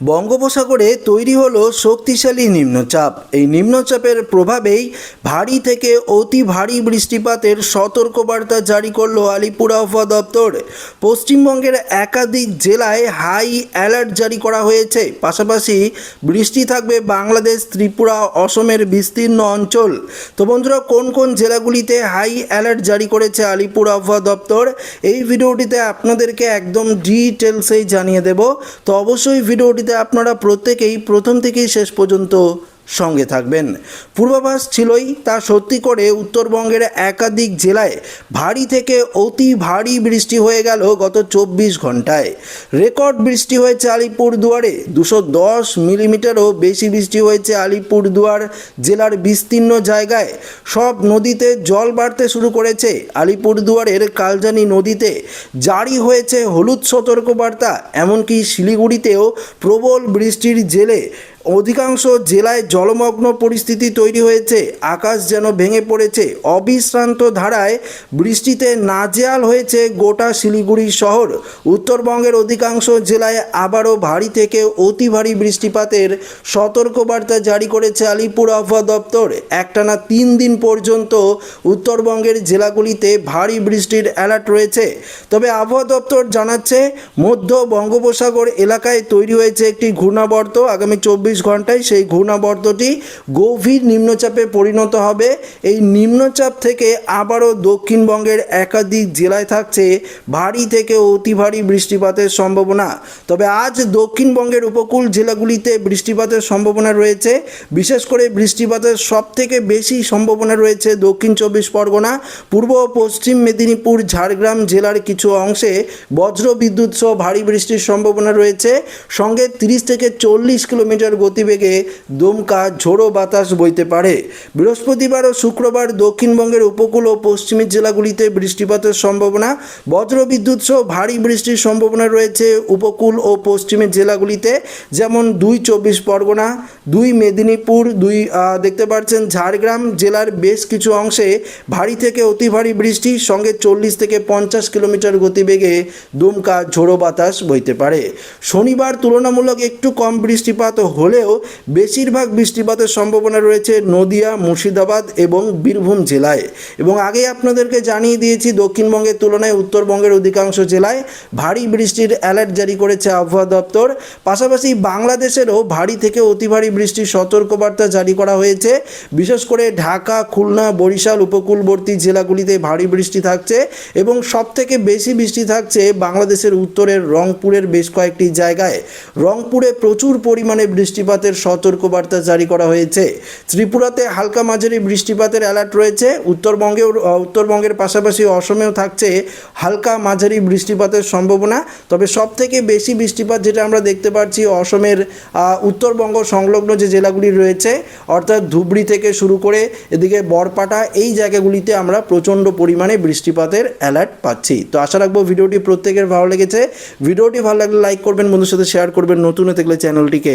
বঙ্গোপসাগরে তৈরি হলো শক্তিশালী নিম্নচাপ। এই নিম্নচাপের প্রভাবেই ভারী থেকে অতি ভারী বৃষ্টিপাতের সতর্কবার্তা জারি করল আলিপুর আবহাওয়া দপ্তর। পশ্চিমবঙ্গের একাধিক জেলায় হাই অ্যালার্ট জারি করা হয়েছে। পাশাপাশি বৃষ্টি থাকবে বাংলাদেশ, ত্রিপুরা, অসমের বিস্তীর্ণ অঞ্চল। তো বন্ধুরা, কোন কোন জেলাগুলিতে হাই অ্যালার্ট জারি করেছে আলিপুর আবহাওয়া দপ্তর? এই ভিডিওটিতে আপনাদেরকে একদম ডিটেলসেই জানিয়ে দেব। তো অবশ্যই আপনারা প্রত্যেকেই প্রথম থেকেই শেষ পর্যন্ত সঙ্গে থাকবেন। পূর্বাভাস ছিলই তা সত্যি করে উত্তরবঙ্গের একাধিক জেলায় ভারী থেকে অতি ভারী বৃষ্টি হয়ে গেল গত চব্বিশ ঘন্টায় রেকর্ড বৃষ্টি হয়েছে আলিপুর দুয়ারে দুশো দশ মিলিমিটারও বেশি বৃষ্টি হয়েছে আলিপুর দুয়ার জেলার বিস্তীর্ণ জায়গায়। সব নদীতে জল বাড়তে শুরু করেছে আলিপুর দুয়ারের কালজানি নদীতে। জারি হয়েছে হলুদ সতর্কবার্তা, এমনকি শিলিগুড়িতেও প্রবল বৃষ্টির জেলে। অধিকাংশ জেলায় জলমগ্ন পরিস্থিতি তৈরি হয়েছে। আকাশ যেন ভেঙে পড়েছে। অবিশ্রান্ত ধারায় বৃষ্টিতে নাজেয়াল হয়েছে গোটা শিলিগুড়ি শহর। উত্তরবঙ্গের অধিকাংশ জেলায় আবারও ভারী থেকে অতি ভারী বৃষ্টিপাতের সতর্কবার্তা জারি করেছে আলিপুর আবহাওয়া দপ্তর। একটানা তিন দিন পর্যন্ত উত্তরবঙ্গের জেলাগুলিতে ভারী বৃষ্টির অ্যালার্ট রয়েছে। তবে আবহাওয়া দপ্তর জানাচ্ছে, মধ্য বঙ্গোপসাগর এলাকায় তৈরি হয়েছে একটি ঘূর্ণাবর্ত। আগামী চব্বিশ ঘন্টায় সেই ঘূর্ণাবর্তটি গভীর নিম্নচাপে পরিণত হবে। এই নিম্নচাপ থেকে আবারও দক্ষিণবঙ্গের একাধিক জেলায় থাকছে ভারী থেকে অতি ভারী বৃষ্টিপাতের সম্ভাবনা। তবে আজ দক্ষিণবঙ্গের উপকূল জেলাগুলিতে বৃষ্টিপাতের সম্ভাবনা রয়েছে। বিশেষ করে বৃষ্টিপাতের সব থেকে বেশি সম্ভাবনা রয়েছে দক্ষিণ চব্বিশ পরগনা, পূর্ব ও পশ্চিম মেদিনীপুর, ঝাড়গ্রাম জেলার কিছু অংশে বজ্র বিদ্যুৎ সহ ভারী বৃষ্টির সম্ভাবনা রয়েছে। সঙ্গে তিরিশ থেকে চল্লিশ কিলোমিটার গতিবেগে দমকা ঝোড়ো বাতাস বইতে পারে। বৃহস্পতিবার ও শুক্রবার দক্ষিণবঙ্গের উপকূল ও পশ্চিমের জেলাগুলিতে বৃষ্টিপাতের সম্ভাবনা বজ্র বিদ্যুৎ সহ ভারী বৃষ্টির সম্ভাবনা রয়েছে উপকূল ও পশ্চিমের জেলাগুলিতে, যেমন দুই চব্বিশ পরগনা, দুই মেদিনীপুর, দুই দেখতে পাচ্ছেন ঝাড়গ্রাম জেলার বেশ কিছু অংশে ভারী থেকে অতি ভারী বৃষ্টি, সঙ্গে চল্লিশ থেকে পঞ্চাশ কিলোমিটার গতিবেগে দুমকা ঝোড়ো বাতাস বইতে পারে। শনিবার তুলনামূলক একটু কম বৃষ্টিপাত হলেও বেশিরভাগ বৃষ্টিপাতের সম্ভাবনা রয়েছে নদিয়া, মুর্শিদাবাদ এবং বীরভূম জেলায়। এবং আগে আপনাদেরকে জানিয়ে দিয়েছি, দক্ষিণবঙ্গের তুলনায় উত্তরবঙ্গের অধিকাংশ জেলায় ভারী বৃষ্টির অ্যালার্ট জারি করেছে আবহাওয়া দপ্তর। পাশাপাশি বাংলাদেশেরও ভারী থেকে অতি ভারী বৃষ্টির সতর্কবার্তা জারি করা হয়েছে। বিশেষ করে ঢাকা, খুলনা, বরিশাল উপকূলবর্তী জেলাগুলিতে ভারী বৃষ্টি থাকছে এবং সব থেকে বেশি বৃষ্টি থাকছে বাংলাদেশের উত্তরের রংপুরের বেশ কয়েকটি জায়গায়। রংপুরে প্রচুর পরিমাণে বৃষ্টিপাতের সতর্কবার্তা জারি করা হয়েছে। ত্রিপুরাতে হালকা মাঝারি বৃষ্টিপাতের অ্যালার্ট রয়েছে। উত্তরবঙ্গেও উত্তরবঙ্গের পাশাপাশি অসমেও থাকছে হালকা মাঝারি বৃষ্টিপাতের সম্ভাবনা। তবে সব থেকে বেশি বৃষ্টিপাত যেটা আমরা দেখতে পাচ্ছি অসমের উত্তরবঙ্গ সংলগ্ন যে জেলাগুলি রয়েছে, অর্থাৎ ধুবড়ি থেকে শুরু করে এদিকে বরপাটা, এই জায়গাগুলিতে আমরা প্রচণ্ড পরিমাণে বৃষ্টিপাতের অ্যালার্ট পাচ্ছি। তো আশা রাখব ভিডিওটি প্রত্যেকের ভালো লেগেছে। ভিডিওটি ভালো লাগলে লাইক করবেন বন্ধুর সাথে শেয়ার করবেন। নতুন থাকলে চ্যানেলটিকে